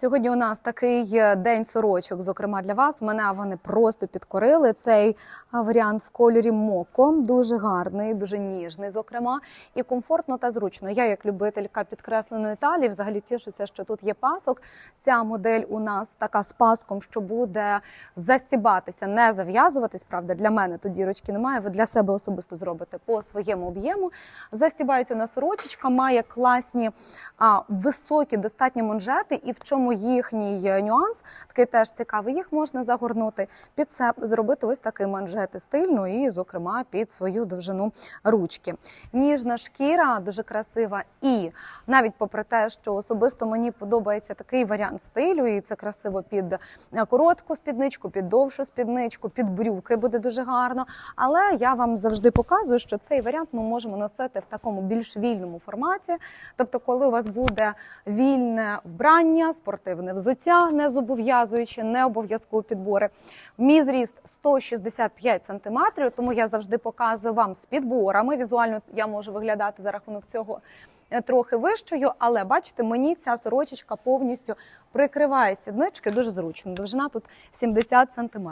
Сьогодні у нас такий е, день сорочок, зокрема для вас. Мене вони просто підкорили. Цей варіант в кольорі моко, дуже гарний, дуже ніжний, зокрема, і комфортно та зручно. Я, як любителька підкресленої талії, взагалі тішуся, що тут є пасок. Ця модель у нас така з паском, що буде застібатися, не зав'язуватись. Правда, для мене тут дірочки немає. Ви для себе особисто зробите по своєму об'єму. Застібається на сорочечка, має класні а, високі достатні манжети, і в чому їхній е, нюанс, такий теж цікавий. Їх можна загорнути під себе, зробити ось такий манжети стильно і, зокрема, під свою довжину ручки. Ніжна шкіра, дуже красива. І навіть попри те, що особисто мені подобається такий варіант стилю, і це красиво під е, коротку спідничку, під довшу спідничку, під брюки буде дуже гарно. Але я вам завжди показую, що цей варіант ми можемо носити в такому більш вільному форматі. Тобто, коли у вас буде вільне вбрання, спортивне взуття, не зобов'язуючи, не обов'язково підбори. Мій зріст 165 см, тому я завжди показую вам з підборами. Візуально я можу виглядати за рахунок цього трохи вищою, але бачите, мені ця сорочечка повністю прикриває сіднички, дуже зручно. Довжина тут 70 см.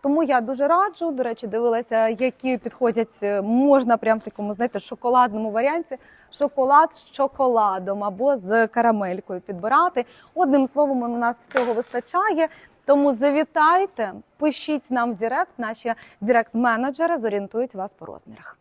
Тому я дуже раджу. До речі, дивилася, які підходять, е, можна прям в такому, знаєте, шоколадному варіанті. Шоколад з шоколадом або з карамелькою підбирати. Одним словом, у нас всього вистачає. Тому завітайте, пишіть нам в Директ. Наші директ-менеджери зорієнтують вас по розмірах.